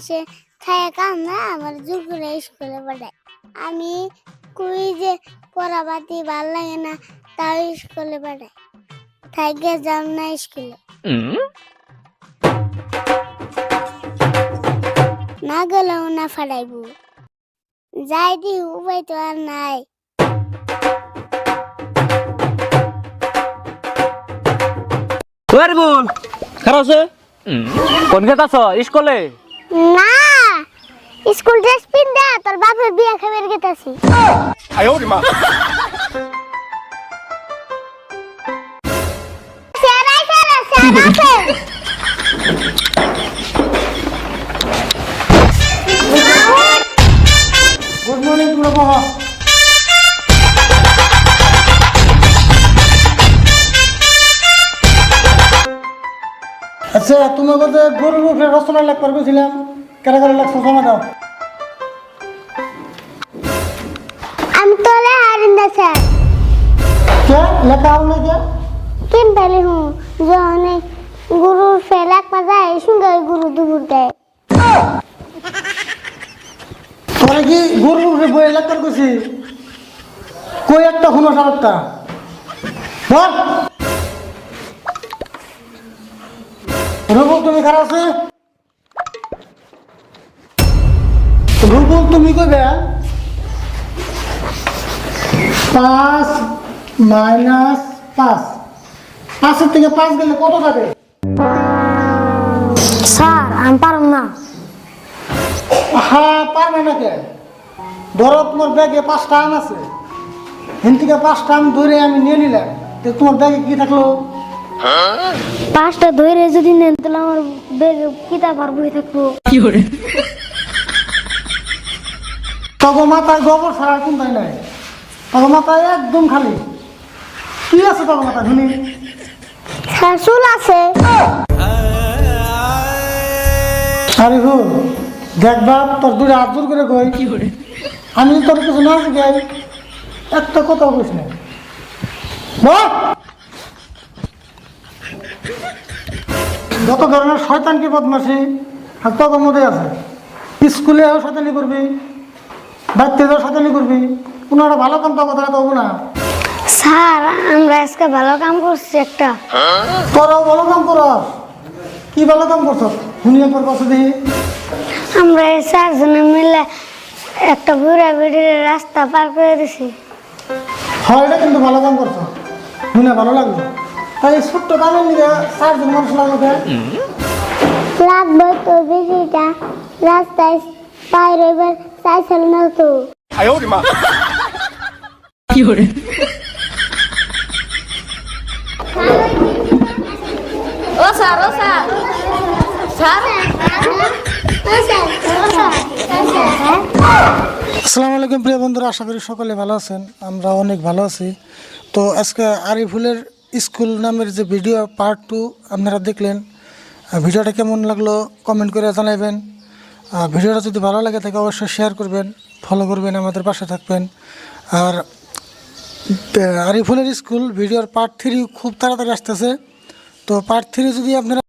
মানুষে খায় কাম না আমার জোর করে স্কুলে পাঠায় আমি কুই যে পড়াবাতি ভালো লাগে না তাও স্কুলে পাঠায় থাকে যাম না স্কুলে। না গেলেও না ফাটাইব যাই দি উপায় তো আর নাই। ওরে বল খারাপ আছে কোন গেত আছো স্কুলে? না স্কুল ড্রেস পিন্দা তোর বাপের বিয়া খাবার গেতাছি। সেরাই সেরা সেরা আচ্ছা তোমার কাছে গরুর মুখে রচনা লেখবার গেছিলাম কেনা করে লেখছো জমা দাও। আমি তোলে হারিন না স্যার। কে? লেখা হল না কে? কিন পেলি হুঁ? যখন গুরুর ফেলাক পাজায় সঙ্গে গুরু দুপুর দেয় তোরা কি গরুর মুখে বই লেখবার গেছি কই একটা শুনো সারটা বল। রুবুল তুমি খারাপ আছে? রুবুল তুমি কইবে পাঁচ মাইনাস পাঁচ। পাঁচের থেকে পাঁচ গেলে কত থাকে? স্যার আমি পারব না। হ্যাঁ পারবে না কে? ধরো তোমার ব্যাগে পাঁচটা আম আছে। হিন থেকে পাঁচটা আম ধরে আমি নিয়ে নিলাম। তো তোমার ব্যাগে কি থাকল? পাঁচটা ধরে যদি নেন তাহলে আমার বেগে কিতাব আর বই থাকব। তখন মাথায় গোবর ছাড়ার কোনটাই নাই। তখন মাথায় একদম খালি। কি আছে তখন মাথায় শুনি চুল আছে। আরে হু দেখ বাপ তোর দূরে হাত জোর করে কই। আমি তোর কিছু না শিখাই একটা কথা বলিস না যত ধরনের শয়তান কি বদমাসি তত মধ্যে আছে। স্কুলেও শয়তানি করবি বাচ্চাদেরও শয়তানি করবি কোনো একটা ভালো কাম তো কথা কব না। স্যার আমরা আজকে ভালো কাম করছি একটা। তোরাও ভালো কাম কর কি ভালো কাম করছ শুনি একবার কথা দেখি। আমরা এই চারজনে মিলে একটা বুড়া বেড়ির রাস্তা পার করে দিছি। হয় এটা কিন্তু ভালো কাম করছ। শুনে ভালো লাগল। তাই ছোট্ট কামের নিয়ে চারজন মানুষ লাগল কে? লাগবে তো বেশিটা। রাস্তায় রইবার চাইছিল না তো। ও স্যার ও স্যার। স্যার? আসসালামু আলাইকুম প্রিয় বন্ধুরা আশা করি সকলে ভালো আছেন। আমরা অনেক ভালো আছি। তো আজকে আরিফুলের স্কুল নামের যে ভিডিও পার্ট টু আপনারা দেখলেন। ভিডিওটা কেমন লাগল কমেন্ট করে জানাবেন আর ভিডিওটা যদি ভালো লাগে থাকে, অবশ্যই শেয়ার করবেন ফলো করবেন, আমাদের পাশে থাকবেন। আর আরিফুলের স্কুল ভিডিওর পার্ট থ্রি খুব তাড়াতাড়ি আসতেছে। তো পার্ট থ্রি যদি আপনারা